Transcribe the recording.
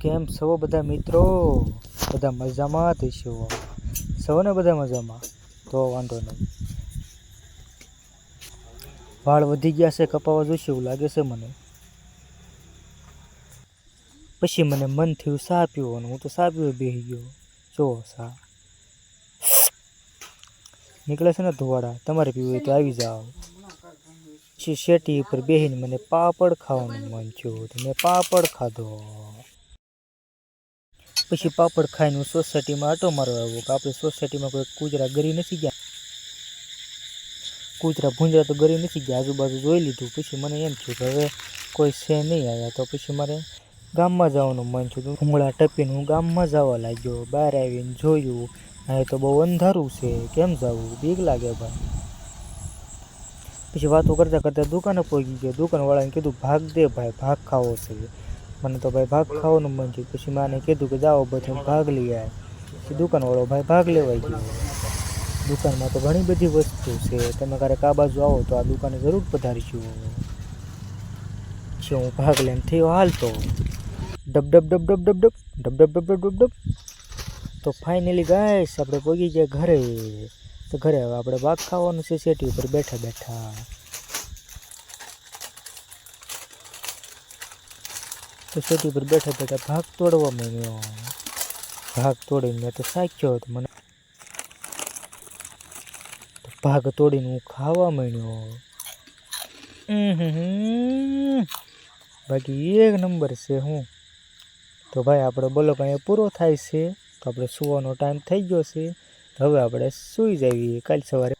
કેમ છો બધા મિત્રો? બધા મજામાં થઈશો સૌને બધા મજામાં? તો વાંધો નહીં. વાળ વધી ગયા છે, કપાવા જોઈશે એવું લાગે છે મને. પછી મને મન થયું સા પીવાનું. હું તો સા પીવો બેસી ગયો. જો સા નીકળે છે ને ધોવાડા. તમારે પીવું હોય તો આવી જાઓ. પછી શેટી ઉપર બેસીને મને પાપડ ખાવાનું મન થયું તો મેં પાપડ ખાધો. પછી પાપડ ખાઈને હું સોસાયટીમાં આટો મારવા આવ્યો કે આપણે સોસાયટીમાં કોઈ કૂતરા ગરી નથી ગયા. કૂતરા ભૂંજરા તો ગરી નથી ગયા, આજુબાજુ જોઈ લીધું. પછી મને એમ થયું કે હવે કોઈ છે નહીં આવ્યા, તો પછી મારે ગામમાં જવાનું મન થયું. ભૂંગળા ટપીને હું ગામમાં જવા લાગ્યો, બહાર આવીને જોયું, અહીં તો બહુ અંધારું છે, કેમ જવું? બીક લાગે ભાઈ. પછી વાતો કરતાં કરતાં દુકાને પહોંચી ગયો. દુકાનવાળાને કીધું, ભાગ દે ભાઈ, ભાગ ખાવો છે. મને તો ભાઈ ભાગ ખાવાનું મન થયું પછી માને કીધું કે જાઓ બધું ભાગ લઈ આવે પછી દુકાનવાળો ભાઈ ભાગ લેવાઈ ગયો દુકાનમાં તો ઘણી બધી વસ્તુ છે તમે ક્યારેક આ બાજુ આવો તો આ દુકાને જરૂર પધારીશું શું હું ભાગ લઈને થયો હાલતો ડબ ડબ ડબ ડબ ડબ ડબ ડબ ડબ ડબ ડબ ડબ તો ફાઇનલી ગાઈસ આપણે પહોંચી ગયા ઘરે તો ઘરે હવે આપણે ભાગ ખાવાનું છે સેટી ઉપર બેઠા બેઠા તો સેટી પર બેઠા બેઠા ભાગ તોડવા માંડ્યો. ભાગ તોડીને મેં તો સાખ્યો હતો. મને ભાગ તોડીને હું ખાવા માંડ્યો. બાકી એક નંબર છે હું. તો ભાઈ, આપણે બોલો કાંઈ પૂરો થાય છે. તો આપણે સુવાનો ટાઈમ થઈ ગયો છે. હવે આપણે સૂઈ જઈએ. કાલ સવારે